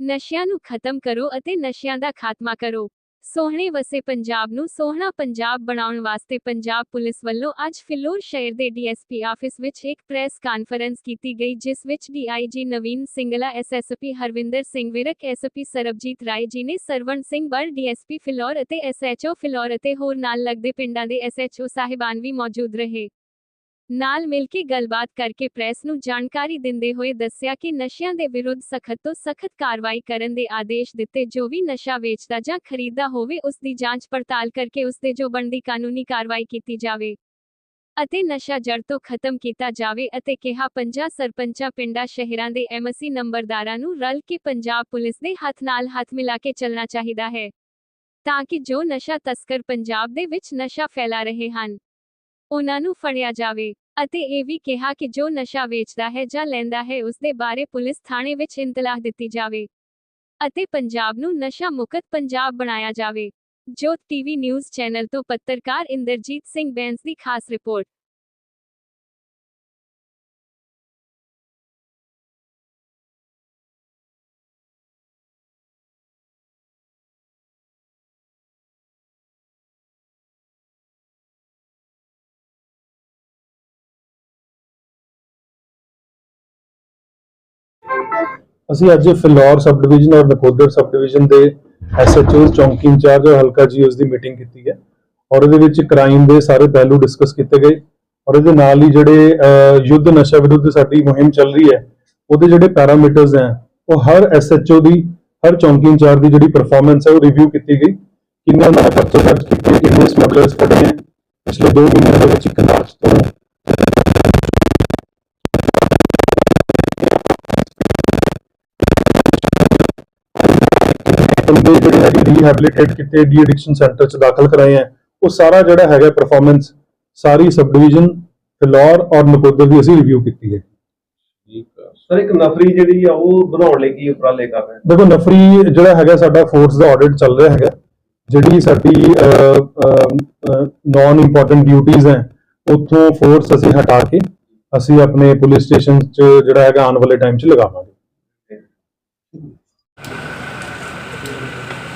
ਨਸ਼ਿਆਂ ਨੂੰ ਖਤਮ ਕਰੋ ਅਤੇ ਨਸ਼ਿਆਂ ਦਾ ਖਾਤਮਾ ਕਰੋ। ਸੋਹਣੇ ਵਸੇ ਪੰਜਾਬ ਨੂੰ ਸੋਹਣਾ ਪੰਜਾਬ ਬਣਾਉਣ ਵਾਸਤੇ ਪੰਜਾਬ ਪੁਲਿਸ ਵੱਲੋਂ ਅੱਜ ਫਿਲੌਰ ਸ਼ਹਿਰ ਦੇ ਡੀਐਸਪੀ ਆਫਿਸ ਵਿੱਚ ਇੱਕ ਪ੍ਰੈਸ ਕਾਨਫਰੰਸ ਕੀਤੀ ਗਈ, ਜਿਸ ਵਿੱਚ DIG Naveen Singla SSP Harvinder Singh Virk SP Sarabjit Rai ji ਨੇ ਸਰਵਣ ਸਿੰਘ ਬਰ ਡੀਐਸਪੀ ਫਿਲੌਰ ਅਤੇ ਐਸਐਚਓ ਫਿਲੌਰ ਅਤੇ ਹੋਰ ਨਾਲ ਲੱਗਦੇ ਪਿੰਡਾਂ ਦੇ ਐਸਐਚਓ ਸਾਹਿਬਾਨ ਵੀ ਮੌਜੂਦ ਰਹੇ। ਨਾਲ ਮਿਲ ਕੇ ਗੱਲਬਾਤ ਕਰਕੇ ਪ੍ਰੈਸ ਨੂੰ ਜਾਣਕਾਰੀ ਦਿੰਦੇ ਹੋਏ ਦੱਸਿਆ ਕਿ ਨਸ਼ਿਆਂ ਦੇ ਵਿਰੁੱਧ ਸਖਤ ਤੋਂ ਸਖਤ ਕਾਰਵਾਈ ਕਰਨ ਦੇ ਆਦੇਸ਼ ਦਿੱਤੇ ਜੋ ਵੀ ਨਸ਼ਾ ਵੇਚਦਾ ਜਾਂ ਖਰੀਦਦਾ ਹੋਵੇ, ਉਸ ਦੀ ਜਾਂਚ ਪੜਤਾਲ ਕਰਕੇ ਉਸ ਤੇ ਜੋ ਬਣਦੀ ਕਾਨੂੰਨੀ ਕਾਰਵਾਈ ਕੀਤੀ ਜਾਵੇ ਅਤੇ ਨਸ਼ਾ ਜੜ ਤੋਂ ਖਤਮ ਕੀਤਾ ਜਾਵੇ ਅਤੇ ਕਿਹਾ ਪੰਜਾਂ ਸਰਪੰਚਾਂ ਪਿੰਡਾਂ ਸ਼ਹਿਰਾਂ ਦੇ ਐਮਸੀ ਨੰਬਰਦਾਰਾਂ ਨੂੰ ਰਲ ਕੇ ਪੰਜਾਬ ਪੁਲਿਸ ਦੇ ਹੱਥ ਨਾਲ ਹੱਥ ਮਿਲਾ ਕੇ ਚੱਲਣਾ ਚਾਹੀਦਾ ਹੈ ਤਾਂ ਕਿ ਜੋ ਨਸ਼ਾ ਤਸਕਰ ਪੰਜਾਬ ਦੇ ਵਿੱਚ ਨਸ਼ਾ ਫੈਲਾ ਰਹੇ ਹਨ। ਉਹਨਾਂ ਨੂੰ ਫੜਿਆ ਜਾਵੇ ਅਤੇ ਇਹ ਵੀ ਕਿਹਾ ਕਿ ਜੋ ਨਸ਼ਾ ਵੇਚਦਾ ਹੈ ਜਾਂ ਲੈਂਦਾ ਹੈ ਉਸ ਦੇ ਬਾਰੇ ਪੁਲਿਸ ਥਾਣੇ ਵਿੱਚ ਇੰਤਲਾਹ ਦਿੱਤੀ ਜਾਵੇ ਅਤੇ ਪੰਜਾਬ ਨੂੰ ਨਸ਼ਾ ਮੁਕਤ ਪੰਜਾਬ ਬਣਾਇਆ ਜਾਵੇ। ਜੋਤ ਟੀਵੀ ਨਿਊਜ਼ ਚੈਨਲ ਤੋਂ ਪੱਤਰਕਾਰ ਇੰਦਰਜੀਤ ਸਿੰਘ ਬੈਂਸ ਦੀ ਖਾਸ ਰਿਪੋਰਟ। ਅਸੀਂ ਅੱਜ ਫਿਲੌਰ ਸਬ ਡਿਵੀਜ਼ਨ ਔਰ ਨਕੋਦਰ ਸਬ ਡਿਵੀਜ਼ਨ ਦੇ ਐਸਐਚਓ ਚੌਂਕੀ ਇੰਚਾਰਜ ਔਰ ਹਲਕਾ ਜੀਓਸ ਦੀ ਮੀਟਿੰਗ ਕੀਤੀ ਹੈ। ਔਰ ਇਹਦੇ ਵਿੱਚ ਕ੍ਰਾਈਮ ਦੇ ਸਾਰੇ ਪਹਿਲੂ ਡਿਸਕਸ ਕੀਤੇ ਗਏ। ਔਰ ਇਹਦੇ ਨਾਲ ਹੀ ਜਿਹੜੇ ਯੁੱਧ ਨਸ਼ਾ ਵਿਰੁੱਧ ਸਾਡੀ ਮੁਹਿੰਮ ਚੱਲ ਰਹੀ ਹੈ, ਉਹਦੇ ਜਿਹੜੇ ਪੈਰਾਮੀਟਰਸ ਹੈ, ਉਹ ਹਰ ਐਸਐਚਓ ਦੀ, ਹਰ ਚੌਂਕੀ ਇੰਚਾਰਜ ਦੀ ਜਿਹੜੀ ਪਰਫਾਰਮੈਂਸ ਹੈ, ਉਹ ਰਿਵਿਊ ਕੀਤੀ ਗਈ। ਕਿੰਨਾ ਉਹਨਾਂ ਨੇ ਦਰਜ ਕੀਤੇ ਕਿੰਨੇ ਸਮਗਲਰਸ ਫੜੇ ਹੈ ਪਿਛਲੇ 2 ਮਹੀਨਿਆਂ ਦੇ ਵਿੱਚ ਇੱਕ ਲਾਰਜ ਬੰਦੇ ਜਿਹੜੇ ਹੈਗੇ ਰੀਹੈਬਿਲਿਟੇਟ ਕੀਤੇ ਡੀ ਐਡਿਕਸ਼ਨ ਸੈਂਟਰ ਚ ਦਾਖਲ ਕਰਾਏ ਹੈ ਉਹ ਸਾਰਾ ਜਿਹੜਾ ਹੈਗਾ ਪਰਫਾਰਮੈਂਸ ਸਾਰੀ ਸਬ ਡਿਵੀਜ਼ਨ ਫਿਲੌਰ ਔਰ ਨਕੋਦਰ ਦੀ ਅਸੀਂ ਰਿਵਿਊ ਕੀਤੀ ਹੈ। ਸਰ ਇੱਕ ਨਫਰੀ ਜਿਹੜੀ ਆ ਉਹ ਬਣਾਉਣ ਲਈ ਕੀ ਉਪਰਾਲੇ ਕਰ ਰਹੇ ਦੇਖੋ ਨਫਰੀ ਜਿਹੜਾ ਹੈਗਾ ਸਾਡਾ ਫੋਰਸ ਦਾ ਆਡਿਟ ਚੱਲ ਰਿਹਾ ਹੈਗਾ ਜਿਹੜੀ ਸਾਡੀ ਨਾਨ ਇੰਪੋਰਟੈਂਟ ਡਿਊਟੀਆਂ ਹੈ ਉੱਥੋਂ ਫੋਰਸ ਅਸੀਂ ਹਟਾ ਕੇ ਅਸੀਂ ਆਪਣੇ ਪੁਲਿਸ ਸਟੇਸ਼ਨ 'ਚ ਜਿਹੜਾ ਹੈਗਾ ਆਉਣ ਵਾਲੇ ਟਾਈਮ 'ਚ ਲਗਾਵਾਂਗੇ। Thank you.